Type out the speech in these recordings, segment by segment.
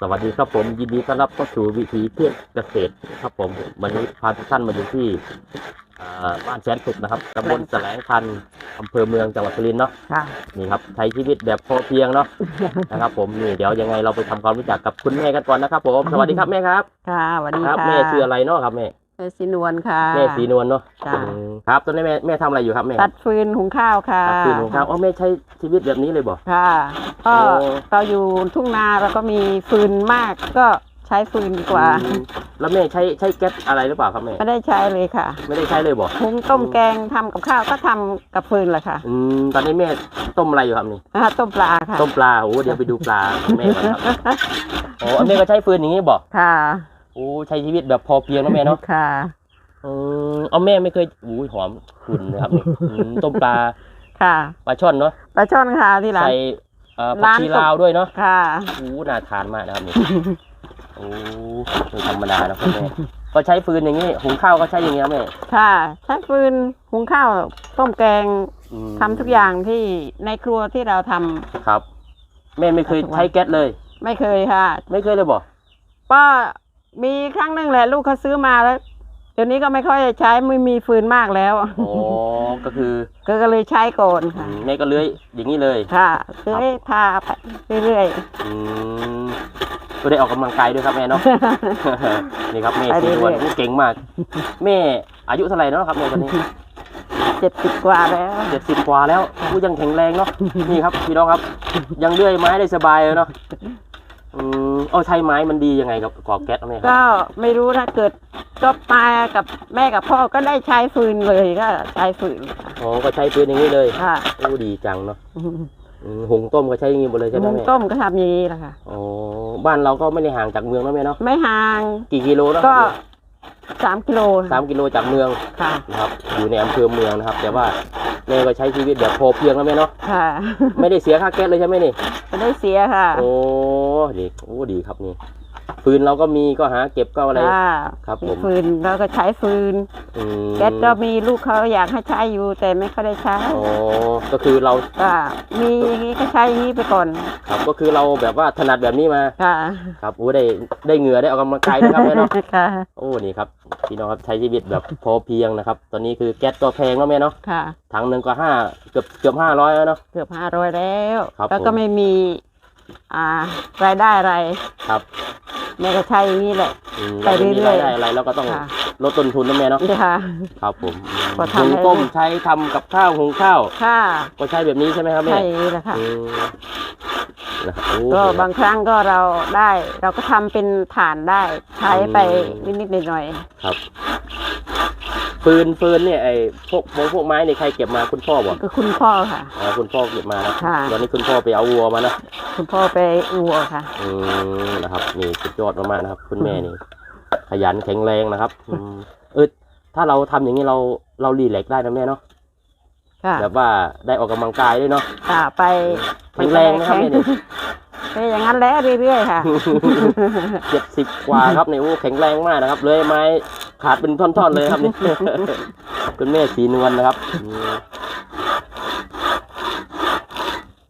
สวัสดีครับผมยินดีต้อนรับเข้าสู่วิถีเพื่อนเกษตรครับผมวันนี้พาทุกท่านมาอยู่ที่อ่าบ้านแสนสุขนะครับตำบลแสลงพันธุ์อำเภอเมืองจังหวัดสุรินทร์เนาะค่ะ นี่ครับใช้ชีวิตแบบพอเพียงเนาะ นะครับผมนี่เดี๋ยวยังไงเราไปทำความรู้จักกับคุณแม่กันก่อนนะครับผมสวัสดีครับแม่ครับค่ะสวัสดีครับค่ะแม่ชื่ออะไรเนาะครับแม่ แม่สีนวลค่ะ แม่สีนวลเนาะจ้ะ อืมครับตอนนี้แม่แม่ทำอะไรอยู่ครับแม่ตัดฟืนหุงข้าวค่ะตัดฟืนของข้าวอ๋อแม่ใช้ชีวิตแบบนี้เลยบ่ ค่ะ ก็โอ้ เราอยู่ทุ่งนาเราก็มีฟืนมากก็ใช้ฟืนดีกว่า อืมแล้วแม่ใช้ใช้แก๊สอะไรหรือเปล่าครับแม่ไม่ได้ใช้เลยค่ะไม่ได้ใช้เลยบ่หุงต้มแกงทำกับข้าวก็ทำกับฟืนแหละค่ะอืมตอนนี้แม่ต้มอะไรอยู่ครับนี่อ่าต้มปลาค่ะ ต้มปลาโอ้เดี๋ยวไปดูปลาของแม่ก่อนครับโอ้แม่ก็ใช้ฟืนอย่างนี้บอกค่ะโอ้ใช้ชีวิตแบบพอเพียงนะแม่เนาะค่ะอืมเอาแม่ไม่เคยอู้ยหอมขุ่นนะครับนี่อืมต้มปลาค่ะปลาช่อนเนาะปลาช่อนค่ะที่ร้าน ใส่เอ่อผักร้านชีลาวด้วยเนาะค่ะอู้น่าทานมากนะครับนี่โอ้ไม่ธรรมดานะครับแม่ก็ใช้ฟืนอย่างนี้หุงข้าวก็ใช้อย่างนี้ครับแม่ค่ะใช้ฟืนหุงข้าวต้มแกงอืมทำทุกอย่างที่ในครัวที่เราทำ ครับ แม่ไม่เคยใช้แก๊สเลย ไม่เคยค่ะ ไม่เคยเลยบอก ก็ มีครั้งหนึ่งแหละ ลูกเขาซื้อมาแล้ว เดี๋ยวนี้ก็ไม่ค่อยใช้ไม่มีฟืนมากแล้วอ๋อก็คือก็เลยใช้ก่อนอืค่ะมแม่ก็เลื้อยอย่างนี้เลยค่ะซื้อให้ทาไปเรื่อยอืมก็ได้ออกกำลังกายด้วยครับแม่เนาะนี่ครับแม่ไปสีเรื่นวลอยๆผู้เก่งมาก แม่อายุเท่าไหร่แล้วครับแม่ตอนนี้ๆเจ็ดสิบกว่าแล้วเจ็ดสิบกว่าแล้วผู้ยังแข็งแรงเนาะนี่ครับพี่น้องครับ ยังเลื่อยไม้ได้สบายเลยเนาะ อืมเอาใช้ไม้มันดียังไงกับกรอบแก๊สแม่ครับก็ไม่รู้ถ้าเกิดก็มากับแม่กับพ่อก็ได้ใช้ฟืนเลยก็ใช้ฟืนอ๋อก็ใช้ปืนอย่างนี้เลยค่ะโอ้ดีจังเนาะอืมหุงต้มก็ใช้อย่างนี้หมดเลยใช่ไหมมุงแม่ต้มก็ทำอย่างนี้แหละค่ะ อ๋อบ้านเราก็ไม่ได้ห่างจากเมืองนะแม่เนาะไม่ห่างกี่กิโลเนาะก็สามกิโลสามกิโลจากเมืองค่ะ นะครับอยู่ในอำเภอเมืองนะครับ แต่ว่า แม่ก็ใช้ชีวิตแบบพอเพียงแล้วแม่เนาะค่ะไม่ได้เสียค่าแก๊สเลยใช่ไหมนี่ไม่ได้เสียค่ะ โอ้ดีโอ้ดีครับนี่ฟืนเราก็มีก็หาเก็บก็อะไรค่ะครับผมฟืนเราก็ใช้ฟืนอืม แก๊สก็มีลูกเขาอยากให้ใช้อยู่ แต่ไม่ค่อยได้ใช้อ๋อก็คือเราก็มีอย่างนี้ก็ใช้อย่างนี้ไปก่อน ครับก็คือเราแบบว่าถนัดแบบนี้มาค่ะครับโอ้ได้ได้เหงื่อได้ออกกำลังกายนะครับแม่เนาะค่ะโอ้นี่ครับพี่น้องครับใช้ชีวิตแบบพอเพียงนะครับ ตอนนี้คือแก๊สตัวแพงแล้วแม่เนาะค่ะถังหนึ่งก็ห้าเกือบเกือบห้าร้อยแล้วเนาะเกือบห้าร้อยแล้วครับแล้วก็ผมไม่มี อ่ารายได้อะไรครับแม่ก็ใช้อย่างนี้แหละ อืมไปเราไม่มีเรื่อยรายๆได้อะไรเราก็ต้องค่ะ ลดต้นทุนนะแม่เนาะนี่ค่ะ ครับผมก็หุทำงให้ ต้มใช้ทำกับข้าวหุงข้าว ค่ะก็ใช้แบบนี้ใช่ไหมครับแม่ใช่อย่างนี้แหละค่ะ อืมนะครับโอ้ก็เดี๋ยวบางครั้งก็เราได้ เราก็ทำเป็นฐานได้ ใช้ไปอืมนิดๆหน่อยครับ ฟืนฟืนเนี่ยไอ้พวกพวกพวกไม้เนี่ยใครเก็บมาคุณพ่อบอกๆก็คุณพ่อค่ะ อ๋อคุณพ่อเก็บมานะค่ะ ตอนนี้คุณพ่อไปเอาวัวมานะคุณพ่อไปอัวค่ะ อืมนะครับนี่สุดยอดมากๆนะครับ คุณแม่นี่ ขยันแข็งแรงนะครับอืมเออถ้าเราทำอย่างนี้เราเรารีแลกซ์ได้นะแม่เนาะค่ะแบบว่าได้ออกกำลังกายด้วยเนาะค่ะไปแข็งแรงนะครับแม่นี่ไปอย่างนั้นแล้วเรื่อยๆค่ะ เจ็ดสิบกว่าครับเนี่ยโอ้แข็งแรงมากนะครับ เลยไม้ ขาดเป็นท่อนๆเลยครับนี่ คุณแม่สีนวลนะครับ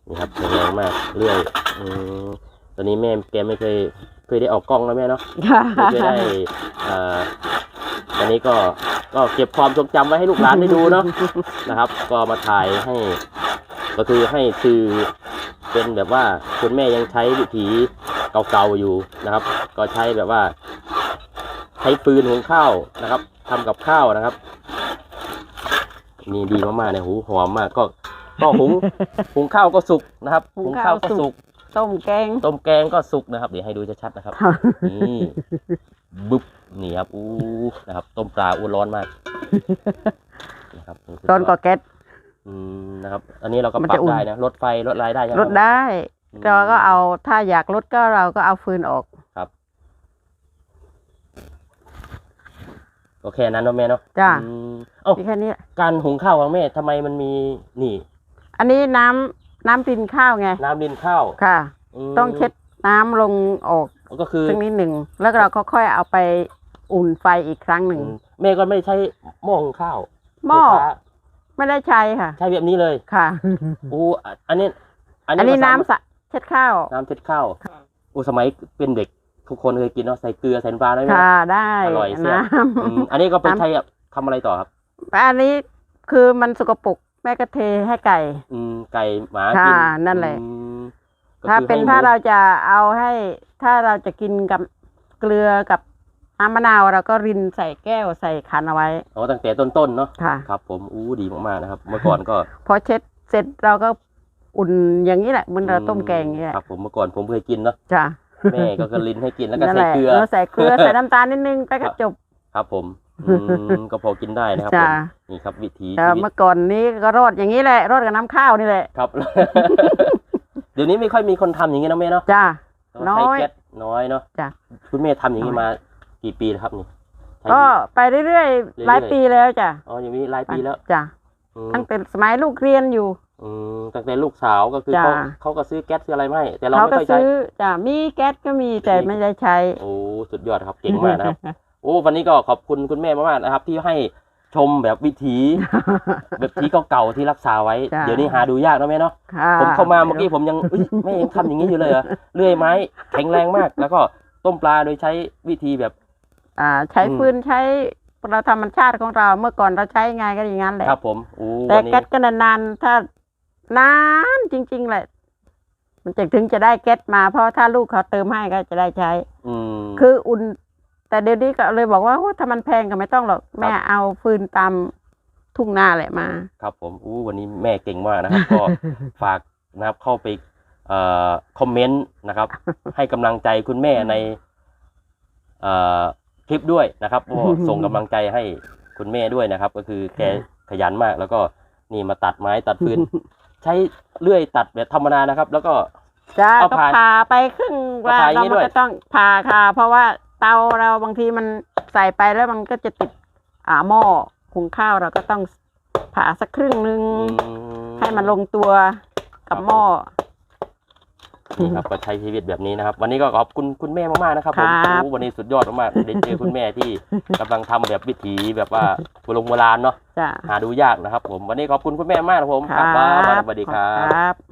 นี่ครับแข็งแรงมากเรื่อยอืมตอนนี้แม่แกไม่เคยเคยได้ออกกล้องแล้วแม่เนาะค่ะไม่เคยได้อ่อตอนนี้ก็ก็เก็บความทรงจำไว้ให้ลูกหลานได้ดูเนาะ นะครับ ก็มาถ่ายให้ ก็คือให้สื่อเป็นแบบว่าคุณแม่ยังใช้วิถีเก่าๆอยู่นะครับ ก็ใช้แบบว่า ใช้ปืนหุงข้าวนะครับทำกับข้าวนะครับ นี่ดีมากๆเนี่ยหูหอมมากก็ก็หุงหุงข้าวก็สุกนะครับหุหุงงข้าข้าววก็สุสุกกต้มแกง ต้มแกงก็สุกนะครับ เดี๋ยวให้ดูชัดๆนะครับ นี่บึ๊บนี่ครับอู้นะครับ ต้มปลาอู้ร้อนมากนะครับตอนก็แก๊สอืมนะครับ อันนี้เราก็มันปรัจะบอุ่นได้นะลดไฟลดรายได้ใช่ไหมลดได้อืมเราก็เอาถ้าอยากลดก็เราก็เอาฟืนออก โอเคนั้นเนาะแม่เนาะจ้าอืมเอ้ามีแค่นี้ การหุงข้าวของแม่ทำไมมันมีนี่ อันนี้น้ำน้ำดินข้าวไง น้ำดินข้าวค่ะ มต้องเช็ดน้ำลงออกก็คือสักนิดหนึ่ง แล้วเราก็ค่อยเอาไปอุ่นไฟอีกครั้งหนึ่ง อืมแม่ก็ไม่ใช้หม้อหุงข้าวหม้อไฟฟ้าไม่ได้ใช้ค่ะ ใช้แบบนี้เลยค่ะ อู้อันนี้อันอันนี้ก็สามารถ น้ำสะเช็ดข้าว น้ำเช็ดข้าวอุยสมัยเป็นเด็ก ทุกคนเคยกินเนาะใส่เกลือใส่น้ำปลาได้ไหมค่ะได้อร่อยแซ่บน้อืมอันนี้ก็ไปใช้ทำอะไรต่อครับำอันนี้คือมันสกปรกแม่ก็เทให้ไก่ อืมไก่หมาค่ะกินนั่นแหละ อืมก็ถ้าคือเป็นให้หมูถ้าเราจะเอาให้ถ้าเราจะกินกับเกลือกับน้ำมะนาวเราก็รินใส่แก้วใส่ขันเอาไว้อ๋อตั้งแต่ต้นๆเนาะค่ะ ครับ ผมอู้ดีมากๆนะครับ เมื่อก่อนก็ พอเช็ดเสร็จเราก็อุ่นอย่างนี้แหละเหมันเราต้มแกงอย่างนี้แหละครับผมเมื่อก่อนผมเคยกินเนาะจ้ะ แม่ก็กระลินให้กินแล้วก็นั่นใส่แหละเกลือใส่เกลือใส่น้ำตาลนิดนึงไปก็จบ ครับผมอืมก็พอกินได้นะครับผจ้ะมนี่ครับวิถีแต่ชีวิตเมื่อก่อนนี้ก็รอดอย่างนี้แหละรอดกับน้ำข้าวนี่แหละครับ เดี๋ยวนี้ไม่ค่อยมีคนทำอย่างนี้นะแม่เนาะจ้ะต้องน้ใช้อยแก๊สน้อยเนาะจ้ะคุณแม่ทำอย่างนี้มากี่ปีแล้วครับนี่ใช้ก็ไปเรื่อยๆหลายปีแล้วจ้ะอ๋ออย่างนี้หลายปีแล้วจ้ะอืมตั้งแต่สมัยลูกเรียนอยู่ อืมตั้งแต่ลูกสาวก็คือจ้ะเขาเขาก็ซื้อแก๊สซื้ออะไรมาให้แต่เราเขาไม่ก็ค่อยใช้ ซื้อจ้ะมีแก๊สก็มีแต่ไม่ได้ใช้ โอ้สุดยอดครับเก่งมากนะครับ โอ้วันนี้ก็ขอบคุณคุณแม่มากๆนะครับ ที่ให้ชมแบบวิถี แบบที่เก่าๆที่รักษาไว้ จ้ะ เดี๋ยวนี้หาดูยากนะแม่เนาะค่ะผมเข้ามาเมื่อกี้ผมยังเอ้ยแม่ยังทำอย่างนี้อยู่เลยเหรอเลื่อยไม้แข็งแรงมาก แล้วก็ต้มปลาโดยใช้วิธีแบบ อ่า ใช้อืม ฟืนใช้เราธรรมชาติของเราเมื่อก่อนเราใช้ไงก็อย่างนั้นแหละ ครับผมโอ้แต่วันนี้แก๊สก็นานๆถ้า นานจริง ๆ แหละ มันจะถึงจะได้แก๊สมาเพราะถ้าลูกเขาเติมให้ก็จะได้ใช้ อืม คืออุ่น แต่เดี๋ยวนี้ก็เลยบอกว่าโอ้ถ้ามันแพงก็ไม่ต้องหรอก แม่เอาฟืนตามทุ่งนาแหละมา ครับผมอู้วันนี้แม่เก่งมากนะครับ ก็ฝากนะครับเข้าไปเอ่อคอมเมนต์นะครับ ให้กำลังใจคุณแม่ในเอ่อคลิปด้วยนะครับก็ส่งกำลังใจให้คุณแม่ด้วยนะครับ ก็คือแกขยันมาก แล้วก็นี่มาตัดไม้ตัดฟืน ใช้เลื่อยตัดแบบธรรมดานะครับ แล้วก็จ้าเอาก็ผ่าผ่าไปครึ่งเอาว่าผ่าอย่างเรานี้มันด้วย ก็ต้องผ่าค่ะ เพราะว่าเตาเราบางทีมันใส่ไปแล้วมันก็จะติดอ่าหม้อหุงข้าวเราก็ต้องผ่าสักครึ่งนึง อืให้มันลงตัวกับครับหม้อ นี่ครับก็ใช้ชีวิตแบบนี้นะครับ วันนี้ก็ขอบคุณคุณแม่มากๆนะครับผมครับ โอ้วันนี้สุดยอดมากๆได้เจอคุณแม่ที่กำลังทำแบบวิถีแบบว่าโบราณโบราณเนาะ จ้ะหาดูยากนะครับ ผมวันนี้ขอบคุณคุณแม่มากนะครับผมครับสวัสดีครับครับ